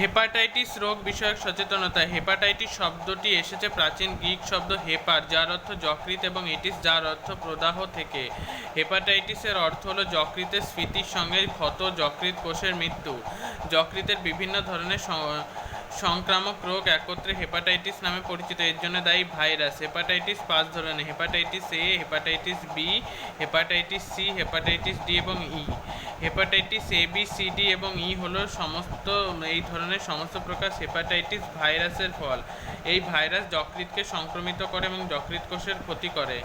Hepatitis রোগ বিষয়ক সচেতনতা। হেপাটাইটিস শব্দটি এসেছে প্রাচীন গ্রিক শব্দ হেপার, যার অর্থ যকৃত এবং এটিস যার অর্থ প্রদাহ থেকে। হেপাটাইটিসের অর্থ হলো যকৃতের স্ফীতির সঙ্গে ক্ষত যকৃত কোষের মৃত্যু। যকৃতের বিভিন্ন ধরনের সংক্রামক রোগ একত্রে হেপাটাইটিস নামে পরিচিত, এর জন্য দায়ী ভাইরাস। হেপাটাইটিস পাঁচ ধরনের, hepatitis A, hepatitis B, hepatitis C, hepatitis D এবং E. Hepatitis A B C D এবং ই হলো সমস্ত, এই ধরনের সমস্ত প্রকার হেপাটাইটিস ভাইরাসের ফল। এই ভাইরাস যকৃৎকে সংক্রমিত করে এবং যকৃৎ কোষের ক্ষতি করে।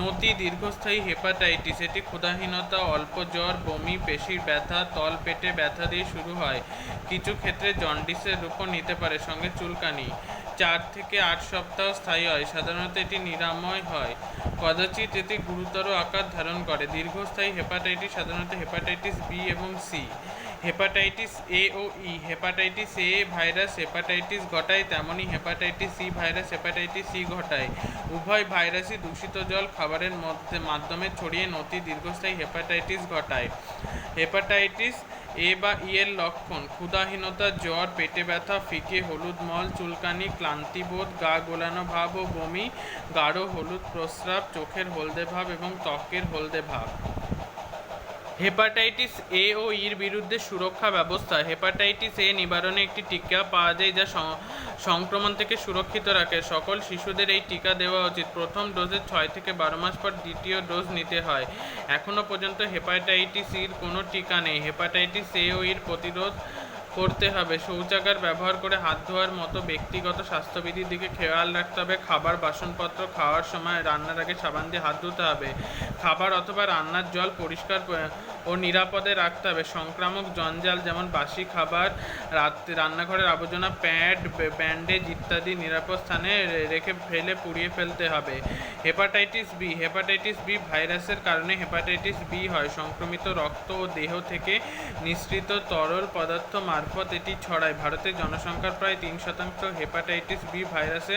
নতি দীর্ঘস্থায়ী হেপাটাইটিস এটি ক্ষুধাহীনতা, অল্প জ্বর, বমি, পেশির ব্যথা, তল পেটে ব্যথা দিয়ে শুরু হয়। কিছু ক্ষেত্রে জন্ডিসের রূপও নিতে পারে, সঙ্গে চুলকানি। চার থেকে আট সপ্তাহ স্থায়ী হয়। সাধারণত এটি নিরাময় হয়। কদাচিৎ এটি গুরুতর আকার ধারণ করে। দীর্ঘস্থায়ী হেপাটাইটিস সাধারণত হেপাটাইটিস বি এবং C. Hepatitis A O E. Hepatitis A virus, hepatitis ঘটায় তেমনই hepatitis C virus, hepatitis C ঘটায়। উভয় ভাইরাসই দূষিত জল খাবারের মধ্যে, মাধ্যমে ছড়িয়ে নতি দীর্ঘস্থায়ী হেপাটাইটিস ঘটায়। হেপাটাইটিস এ বা ইয়ের লক্ষণ, ক্ষুধাহীনতা, জ্বর, পেটে ব্যথা, ফিকে, হলুদ মল, চুলকানি ক্লান্তিবোধ গা গোলানো ভাব ও বমি, গাঢ় হলুদ প্রস্রাব, চোখের হলদে ভাব এবং ত্বকের হলদে ভাব। হেপাটাইটিস এ ও ইর বিরুদ্ধে সুরক্ষা ব্যবস্থা। হেপাটাইটিস এ নিবারণে একটি টিকা পাওয়া যায় যা সংক্রমণ থেকে সুরক্ষিত রাখে। সকল শিশুদের এই টিকা দেওয়া উচিত। প্রথম ডোজের ছয় থেকে বারো মাস পর দ্বিতীয় ডোজ নিতে হয়। এখনও পর্যন্ত হেপাটাইটিস ইর কোনো টিকা নেই। হেপাটাইটিস এ ও ইর প্রতিরোধ করতে হবে। শৌচাগার ব্যবহার করে হাত ধোয়ার মতো ব্যক্তিগত স্বাস্থ্যবিধির দিকে খেয়াল রাখতে হবে। খাবার, বাসনপত্র খাওয়ার সময় রান্নার আগে সাবান দিয়ে হাত ধুতে হবে। খাবার অথবা রান্নার জল পরিষ্কার ও নিরাপদে রাখতে হবে। সংক্রামক জঞ্জাল যেমন বাসি খাবার রাত্রে রান্নাঘরের আবর্জনা, প্যাড ব্যান্ডেজ ইত্যাদি নিরাপদ স্থানে রেখে ফেলে পুড়িয়ে ফেলতে হবে। হেপাটাইটিস বি হেপাটাইটিস বি ভাইরাসের কারণে হেপাটাইটিস বি হয়। সংক্রমিত রক্ত ও দেহ থেকে নিঃসৃত তরল পদার্থ মারফত এটি ছড়ায়। ভারতের জনসংখ্যার প্রায় তিন শতাংশ হেপাটাইটিস বি ভাইরাসে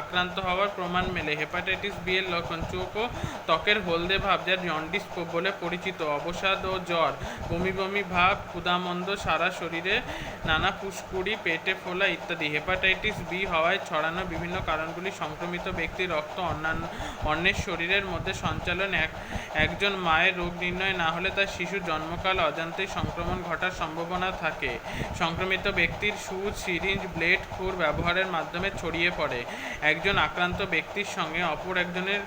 আক্রান্ত হওয়ার প্রমাণ মেলে। হেপাটাইটিস বি এর লক্ষণ চোখ ও ত্বকের হলদে ভাব, যা জন্ডিস বলে পরিচিত। অবসাদ ও জ্বর। বমি বমি ভাব, ক্ষুধামন্দ, সারা শরীরে নানা ফুসকুড়ি, পেটে ফোলা ইত্যাদি। হেপাটাইটিস বি হওয়ায় ছড়ানো বিভিন্ন কারণগুলি সংক্রমিত ব্যক্তির রক্ত অন্যান্য, অন্যের শরীরের মধ্যে সঞ্চালন এক, একজন মায়ের রোগ নির্ণয় না হলে তার শিশু জন্মকাল অজান্তেই সংক্রমণ ঘটার সম্ভাবনা থাকে। সংক্রমিত ব্যক্তির সুচ, সিরিঞ্জ, ব্লেড খুর ব্যবহারের মাধ্যমে ছড়িয়ে পড়ে। একজন আক্রান্ত ব্যক্তির সঙ্গে অপর একজনের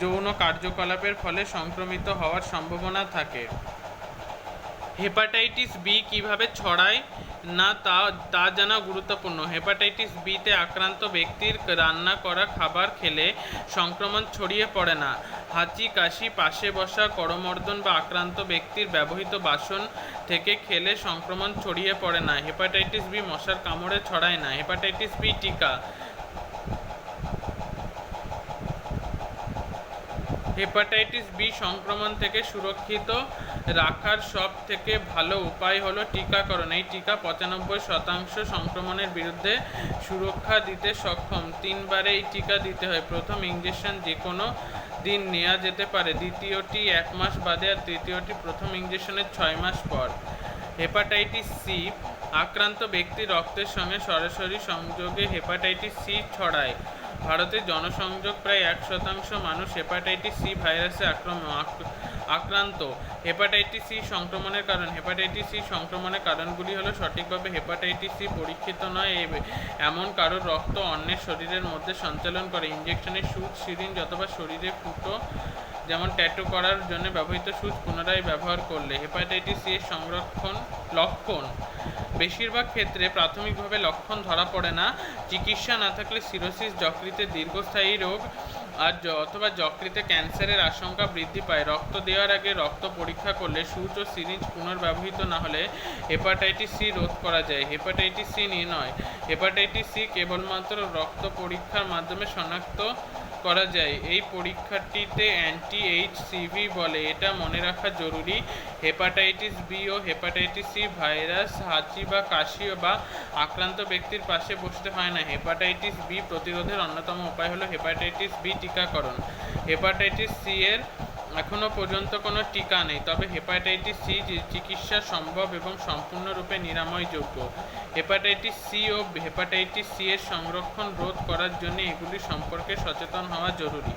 যৌন কার্যকলাপের ফলে সংক্রমিত হওয়ার সম্ভাবনা থাকে। হেপাটাইটিস বি কীভাবে ছড়ায় না তা তা জানা গুরুত্বপূর্ণ। হেপাটাইটিস বিতে আক্রান্ত ব্যক্তির রান্না করা খাবার খেলে সংক্রমণ ছড়িয়ে পড়ে না। হাঁচি, কাশি, পাশে বসা করমর্দন বা আক্রান্ত ব্যক্তির ব্যবহৃত বাসন থেকে খেলে সংক্রমণ ছড়িয়ে পড়ে না। হেপাটাইটিস বি মশার কামড়ে ছড়ায় না। হেপাটাইটিস বি টিকা। হেপাটাইটিস বি সংক্রমণ থেকে সুরক্ষিত রাখার সব থেকে ভালো উপায় হলো টিকাকরণ। এই টিকা পঁচানব্বই শতাংশ সংক্রমণের বিরুদ্ধে সুরক্ষা দিতে সক্ষম। তিনবারে এই টিকা দিতে হয়। প্রথম ইঞ্জেকশন যে কোনো দিন নেওয়া যেতে পারে। দ্বিতীয়টি এক মাস বাদে আর তৃতীয়টি প্রথম ইঞ্জেকশনের ছয় মাস পর। হেপাটাইটিস সি আক্রান্ত ব্যক্তি রক্তের সঙ্গে সরাসরি সংযোগে হেপাটাইটিস সি ছড়ায়। ভারতের জনসংযোগ প্রায় এক শতাংশ মানুষ হেপাটাইটিস সি ভাইরাসে আক্রমণ আক্রান্ত। হেপাটাইটিস সি সংক্রমণের কারণ হেপাটাইটিস সি সংক্রমণের কারণগুলি হলো সঠিকভাবে হেপাটাইটিস সি পরীক্ষিত নয় এমন কারোর রক্ত অন্যের শরীরের মধ্যে সঞ্চালন করে। ইঞ্জেকশনের সুচ, সিরিঞ্জ অথবা শরীরে ফুটো যেমন ট্যাটু করার জন্য ব্যবহৃত সুচ পুনরায় ব্যবহার করলে হেপাটাইটিস সি এর সংরক্ষণ লক্ষণ। বেশিরভাগ ক্ষেত্রে প্রাথমিকভাবে লক্ষণ ধরা পড়ে না। চিকিৎসা না থাকলে সিরোসিস যকৃতের দীর্ঘস্থায়ী রোগ আর অথবা যকৃতে ক্যান্সারের আশঙ্কা বৃদ্ধি পায়। রক্ত দেওয়ার আগে রক্ত পরীক্ষা করলে সুচ ও সিরিঞ্জ পুনর্ব্যবহৃত না হলে হেপাটাইটিস সি রোধ করা যায়। হেপাটাইটিস সি নির্ণয় হেপাটাইটিস সি কেবলমাত্র রক্ত পরীক্ষার মাধ্যমে শনাক্ত করা যায়। এই পরীক্ষাটিতে অ্যান্টি এইচ সিভি বলে। এটা মনে রাখা জরুরি। হেপাটাইটিস বি ও হেপাটাইটিস সি ভাইরাস, হাঁচি বা কাশি বা আক্রান্ত ব্যক্তির পাশে বসতে হয় না। হেপাটাইটিস বি প্রতিরোধের অন্যতম উপায় হলো হেপাটাইটিস বি টিকাকরণ। হেপাটাইটিস সি এর এখনও পর্যন্ত কোনো টিকা নেই, তবে হেপাটাইটিস সি চিকিৎসা সম্ভব এবং সম্পূর্ণরূপে নিরাময়যোগ্য। হেপাটাইটিস সি ও হেপাটাইটিস সি এর সংরক্ষণ রোধ করার জন্য এগুলি সম্পর্কে সচেতন হওয়া জরুরি।